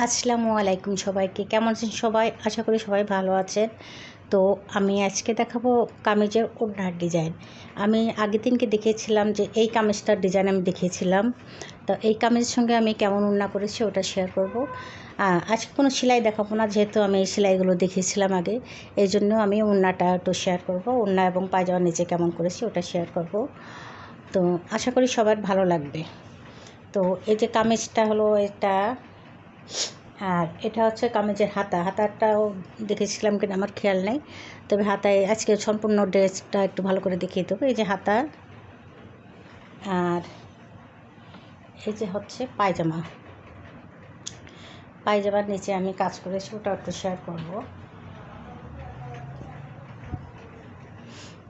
আসসালামু আলাইকুম সবাইকে। কেমন আছেন সবাই? আশা করি সবাই ভালো আছেন। তো আমি আজকে দেখাবো কামিজের ওড়নার ডিজাইন। আমি আগের দিনকে দেখিয়েছিলাম যে এই কামিজটার ডিজাইন আমি দেখিয়েছিলাম। তো এই কামিজের সঙ্গে আমি কেমন ওড়না করেছি ওটা শেয়ার করব। আজকে কোনো সেলাই দেখাবো না, যেহেতু আমি এই সেলাইগুলো দেখিয়েছিলাম আগে। এই জন্য আমি ওড়নাটা একটু শেয়ার করব। ওড়না এবং পায়জামার নিচে কেমন করেছি ওটা শেয়ার করব। তো আশা করি সবার ভালো লাগবে। তো এই যে কামিজটা হলো এটা আর এটা হচ্ছে কামিজের হাতা। হাতাটাও দেখেছিলাম কিনা আমার খেয়াল নেই। তবে হাতায় আজকে সম্পূর্ণ ড্রেসটা একটু ভালো করে দেখিয়ে দেবো। এই যে হাতা। আর এই যে হচ্ছে পায়জামা। পায়জামার নিচে আমি কাজ করেছি ওটা একটু শেয়ার করব।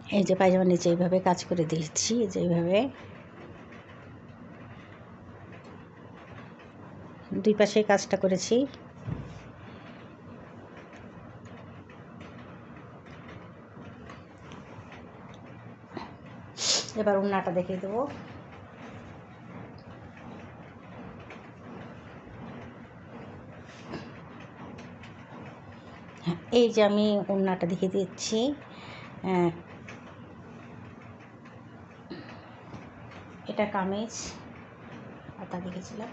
এই যে পায়জামার নিচে এইভাবে কাজ করে দিয়েছি। যে এইভাবে। দুই পাশে কাজটা করেছি। এবার উন্নাটা দেখিয়ে দেবো। এই যে আমি উন্নাটা দেখিয়ে দিচ্ছি। এটা কামিজ তা দেখেছিলাম।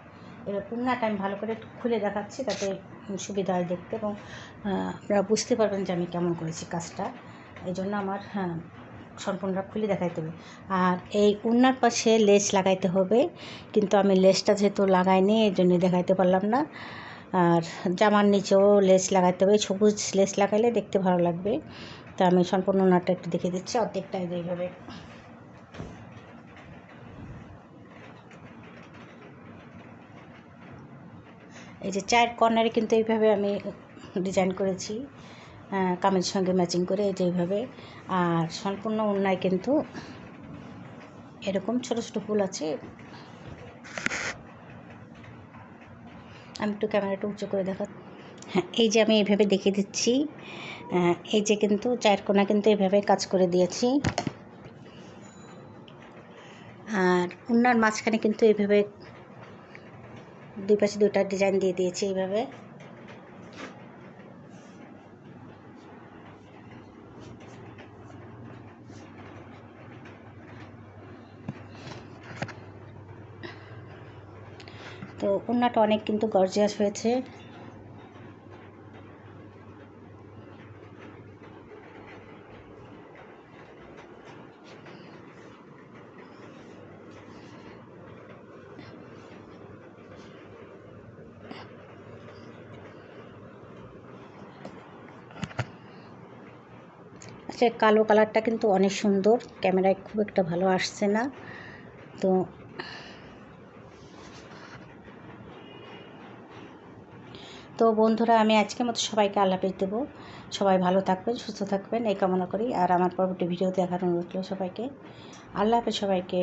এবার উন্নাটা আমি ভালো করে খুলে দেখাচ্ছি তাতে সুবিধা হয় দেখতে এবং আপনারা বুঝতে পারবেন যে আমি কেমন করেছি কাজটা। এই জন্য আমার হ্যাঁ সম্পূর্ণটা খুলে দেখাইতে হবে। আর এই উন্নার পাশে লেস লাগাইতে হবে, কিন্তু আমি লেসটা যেহেতু লাগাইনি, এই জন্য দেখাইতে পারলাম না। আর জামার নিচেও লেস লাগাইতে হবে, সবুজ লেস লাগাইলে দেখতে ভালো লাগবে। তা আমি সম্পূর্ণ উন্নাটা একটু দেখে দিচ্ছি, অর্ধেকটা এইভাবে এই যে চায়ের কর্নারে কিন্তু এইভাবে আমি ডিজাইন করেছি কামের সঙ্গে ম্যাচিং করে এই যে এইভাবে। আর সম্পূর্ণ অন্যায় কিন্তু এরকম ছোট ছোট ফুল আছে। আমি একটু ক্যামেরাটা উঁচু করে দেখা হ্যাঁ এই যে আমি এইভাবে দেখিয়ে দিচ্ছি এই যে কিন্তু চায়ের কোনা কিন্তু এইভাবে কাজ করে দিয়েছি। আর উন্নার মাঝখানে কিন্তু এইভাবে দুই পাশে দুইটা ডিজাইন দিয়ে দিয়েছি এইভাবে। তো কন্যাটা অনেক কিন্তু গর্জিয়াস হয়েছে। আচ্ছা কালো কালারটা কিন্তু অনেক সুন্দর। ক্যামেরায় খুব একটা ভালো আসছে না। তো তো বন্ধুরা, আমি আজকের মতো সবাইকে আল্লাপেজ দেবো। সবাই ভালো থাকবেন, সুস্থ থাকবেন, এই কামনা করি। আর আমার পরবর্তী ভিডিও দেখার অনুরোধ সবাইকে। আল্লাহ হাফেজ সবাইকে।